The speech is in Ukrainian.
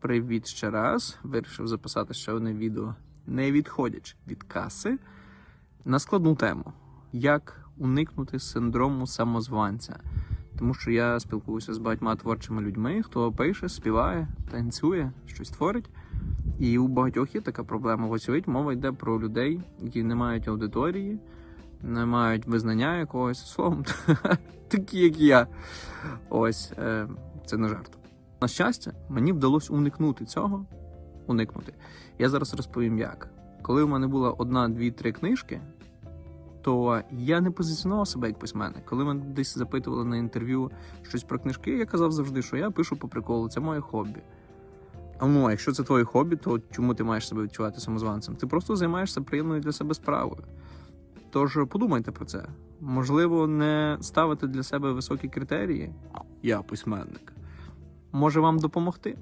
Привіт ще раз. Вирішив записати ще одне відео, не відходячи від каси, на складну тему: як уникнути синдрому самозванця. Тому що я спілкуюся з багатьма творчими людьми, хто пише, співає, танцює, щось творить. І у багатьох є така проблема. Вочевидь, мова йде про людей, які не мають аудиторії, не мають визнання якогось словом, такі, як я. Ось е, це не жарт. На щастя, мені вдалося уникнути цього. Уникнути. Я зараз розповім як. Коли в мене була одна, дві, три книжки, то я не позиціонував себе як письменник. Коли мене десь запитували на інтерв'ю щось про книжки, я казав завжди, що я пишу по приколу, це моє хобі. А ну, якщо це твоє хобі, то чому ти маєш себе відчувати самозванцем? Ти просто займаєшся приємною для себе справою. Тож подумайте про це. Можливо, не ставити для себе високі критерії. Я письменник. Може вам допомогти?